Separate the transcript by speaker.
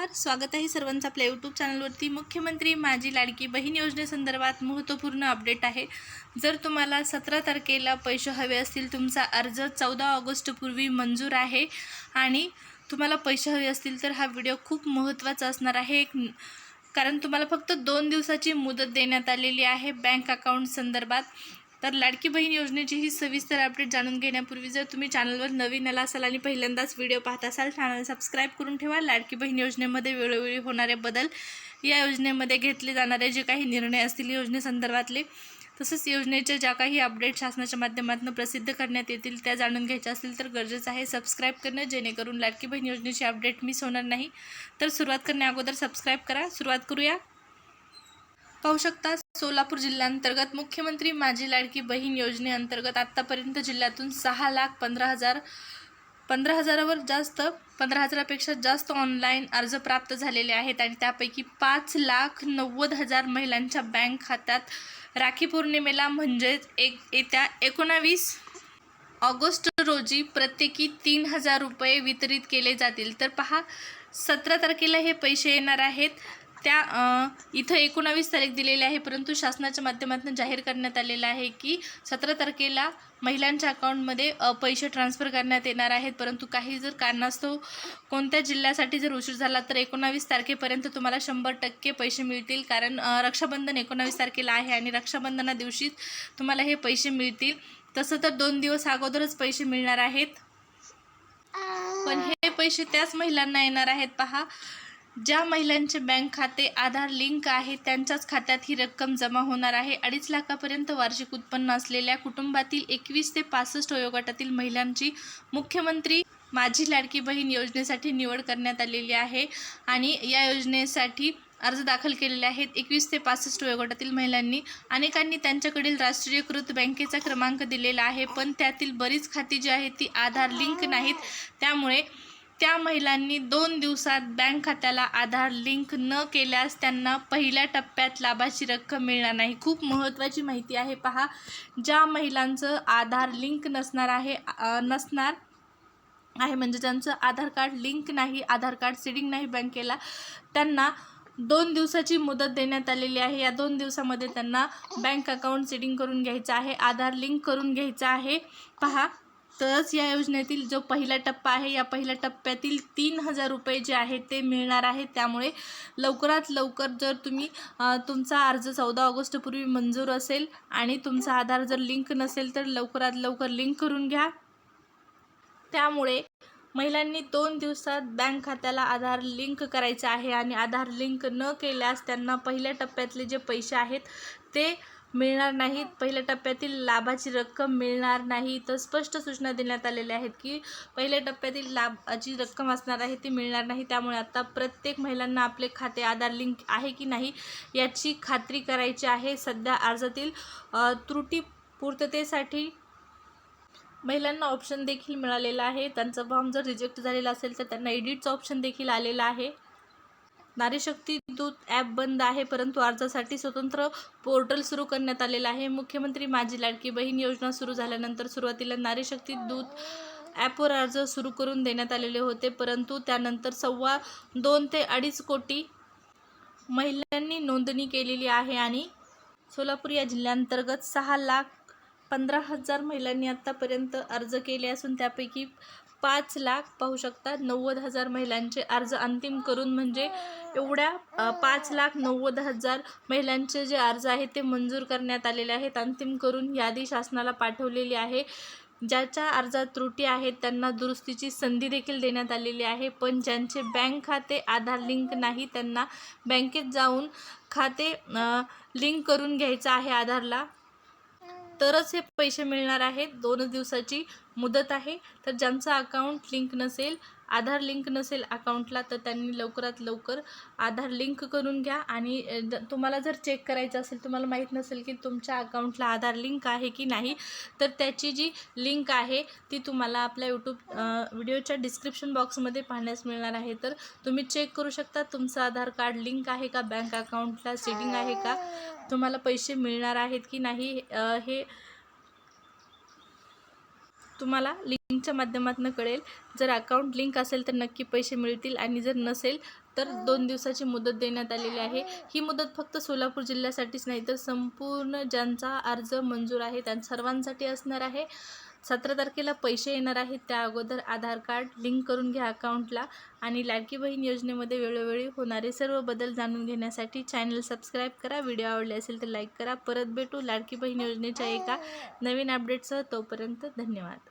Speaker 1: नमस्कार. स्वागत आहे सर्वांचं आपल्या यूट्यूब चॅनलवरती मुख्यमंत्री माझी लाडकी बहीण योजनेसंदर्भात महत्त्वपूर्ण अपडेट आहे. जर तुम्हाला सतरा तारखेला पैसे हवे असतील तुमचा अर्ज चौदा ऑगस्टपूर्वी मंजूर आहे आणि तुम्हाला पैसे हवे असतील तर हा व्हिडिओ खूप महत्त्वाचा असणार आहे. एक कारण तुम्हाला फक्त दोन दिवसाची मुदत देण्यात आलेली आहे. बँक अकाउंट संदर्भात तर लाडकी बहीण योजनेची ही सविस्तर अपडेट जाणून घेण्यापूर्वी जर तुम्ही चॅनलवर नवीन आला असाल आणि पहिल्यांदाच व्हिडिओ पाहत असाल चॅनल सबस्क्राईब करून ठेवा. लाडकी बहीण योजनेमध्ये वेळोवेळी होणारे बदल या योजनेमध्ये घेतले जाणारे जे काही निर्णय असतील योजनेसंदर्भातले तसंच योजनेच्या ज्या काही अपडेट शासनाच्या माध्यमातून प्रसिद्ध करण्यात येतील त्या जाणून घ्यायच्या असतील तर गरजेचं आहे सबस्क्राईब करणं. जेणेकरून लाडकी बहीण योजनेची अपडेट मिस होणार नाही. तर सुरुवात करण्या अगोदर सबस्क्राईब करा. सुरुवात करूया. पाहू शकता सोलापूर जिल्ह्यांतर्गत मुख्यमंत्री माझी लाडकी बहीण योजनेअंतर्गत आत्तापर्यंत जिल्ह्यातून सहा लाख पंधरा हजार पंधरा हजारावर जास्त पंधरा हजारापेक्षा जास्त ऑनलाईन अर्ज प्राप्त झालेले आहेत आणि त्यापैकी पाच लाख नव्वद हजार महिलांच्या बँक खात्यात राखी पौर्णिमेला म्हणजेच एक येत्या एकोणावीस ऑगस्ट रोजी प्रत्येकी तीन हजार रुपये वितरित केले जातील. तर पहा सतरा तारखेला हे पैसे येणार आहेत. त्या इथं एकोणावीस तारीख दिलेली आहे परंतु शासनाच्या माध्यमातून जाहीर करण्यात आलेलं आहे की सतरा तारखेला महिलांच्या अकाउंटमध्ये पैसे ट्रान्स्फर करण्यात येणार आहेत. परंतु काही जर कारणास्तव कोणत्या जिल्ह्यासाठी जर उशीर झाला तर एकोणावीस तारखेपर्यंत तुम्हाला शंभर टक्के पैसे मिळतील. कारण रक्षाबंधन एकोणावीस तारखेला आहे आणि रक्षाबंधना दिवशीच तुम्हाला हे पैसे मिळतील. तसं तर दोन दिवस अगोदरच पैसे मिळणार आहेत. पण हे पैसे त्याच महिलांना येणार आहेत. पहा ज्या महिलांचे बँक खाते आधार लिंक आहे त्यांच्याच खात्यात ही रक्कम जमा होणार आहे. अडीच लाखापर्यंत वार्षिक उत्पन्न असलेल्या कुटुंबातील एकवीस ते पासष्ट वयोगटातील महिलांची मुख्यमंत्री माझी लाडकी बहीण योजनेसाठी निवड करण्यात आलेली आहे आणि या योजनेसाठी अर्ज दाखल केलेले आहेत. एकवीस ते पासष्ट वयोगटातील महिलांनी अनेकांनी त्यांच्याकडील राष्ट्रीयकृत बँकेचा क्रमांक दिलेला आहे पण त्यातील बरीच खाती जी आहेत ती आधार लिंक नाहीत. त्यामुळे त्या महिलांनी दोन दिवसात बँक खात्याला आधार लिंक न केल्यास त्यांना पहिल्या टप्प्यात लाभाची रक्कम मिळणार नाही. खूप महत्त्वाची माहिती आहे. पहा ज्या महिलांचं आधार लिंक नसणार आहे नसणार आहे म्हणजे ज्यांचं आधार कार्ड लिंक नाही आधार कार्ड सीडिंग नाही बँकेला त्यांना दोन दिवसाची मुदत देण्यात आलेली आहे. या दोन दिवसामध्ये त्यांना बँक अकाउंट सीडिंग करून घ्यायचं आहे आधार लिंक करून घ्यायचं आहे. पहा तरच या योजनेतील जो पहिला टप्पा आहे या पहिल्या टप्प्यातील तीन हजार रुपये जे आहेत ते मिळणार आहे. त्यामुळे लवकरात लवकर जर तुम्ही तुमचा अर्ज चौदा ऑगस्टपूर्वी मंजूर असेल आणि तुमचा आधार जर लिंक नसेल तर लवकरात लवकर लिंक करून घ्या. त्यामुळे महिलांनी दोन दिवसात बँक खात्याला आधार लिंक करायचं आहे आणि आधार लिंक न केल्यास त्यांना पहिल्या टप्प्यातले जे पैसे आहेत ते मिळणार नाहीत. पहिल्या टप्प्यातील लाभाची रक्कम मिळणार नाही. तर स्पष्ट सूचना देण्यात आलेल्या आहेत की पहिल्या टप्प्यातील लाभाची रक्कम असणार आहे ती मिळणार नाही. त्यामुळे आता प्रत्येक महिलांना आपले खाते आधार लिंक आहे की नाही याची खात्री करायची आहे. सध्या अर्जातील त्रुटी पूर्ततेसाठी महिलांना ऑप्शन देखील मिळालेला आहे. त्यांचा फॉर्म जर रिजेक्ट झालेला असेल तर त्यांना एडिटचं ऑप्शन देखील आलेलं आहे. नारीशक्ती दूत ॲप बंद आहे परंतु अर्जासाठी स्वतंत्र पोर्टल सुरू करण्यात आलेलं आहे. मुख्यमंत्री माझी लाडकी बहीण योजना सुरू झाल्यानंतर सुरुवातीला नारीशक्ती दूत ॲपवर अर्ज सुरू करून देण्यात आलेले होते परंतु त्यानंतर सव्वा दोन ते अडीच कोटी महिलांनी नोंदणी केलेली आहे आणि सोलापूर या जिल्ह्यांतर्गत सहा लाख पंधरा हजार महिलांनी आत्तापर्यंत अर्ज केले असून त्यापैकी पाच लाख पाहू शकता नव्वद हजार महिलांचे अर्ज अंतिम करून म्हणजे एवढ्या पाच लाख नव्वद हजार महिलांचे जे अर्ज आहेत ते मंजूर करण्यात आलेले आहेत. अंतिम करून यादी शासनाला पाठवलेली आहे. ज्याच्या अर्जात त्रुटी आहेत त्यांना दुरुस्तीची संधी देखील देण्यात आलेली आहे. पण ज्यांचे बँक खाते आधार लिंक नाही त्यांना बँकेत जाऊन खाते लिंक करून घ्यायचं आहे आधारला. तरच हे पैसे मिळणार आहेत. दोनच दिवसाची मुदत आहे. तर ज्यांचं अकाउंट लिंक नसेल आधार लिंक नसेल अकाउंटला तर त्यांनी लवकरात लवकर आधार लिंक करून घ्या. आणि द- तुम्हाला जर चेक करायचं असेल तुम्हाला माहीत नसेल की तुमच्या अकाउंटला आधार लिंक आहे की नाही तर त्याची जी लिंक आहे ती तुम्हाला आपल्या यूट्यूब व्हिडिओच्या डिस्क्रिप्शन बॉक्समध्ये पाहण्यास मिळणार आहे. तर तुम्ही चेक करू शकता तुमचं आधार कार्ड लिंक आहे का बँक अकाउंटला सेटिंग आहे का तुम्हाला पैसे मिळणार आहेत की नाही हे तुम्हाला लिंकच्या माध्यमातून कळेल. जर अकाउंट लिंक असेल तर नक्की पैसे मिळतील आणि जर नसेल तर दोन दिवसाची मुदत देण्यात आलेली आहे. ही मुदत फक्त सोलापूर जिल्ह्यासाठीच नाही तर संपूर्ण ज्यांचा अर्ज मंजूर आहे त्या सर्वांसाठी असणार आहे. सतरा तारखेला पैसे येणार आहेत त्या अगोदर आधार कार्ड लिंक करून घ्या अकाउंटला आणि लाडकी बहीण योजनेमध्ये वेळोवेळी होणारे सर्व बदल जाणून घेण्यासाठी चॅनल सबस्क्राईब करा. व्हिडिओ आवडले असेल तर लाईक करा. परत भेटू लाडकी बहीण योजनेच्या एका नवीन अपडेटसह तोपर्यंत धन्यवाद.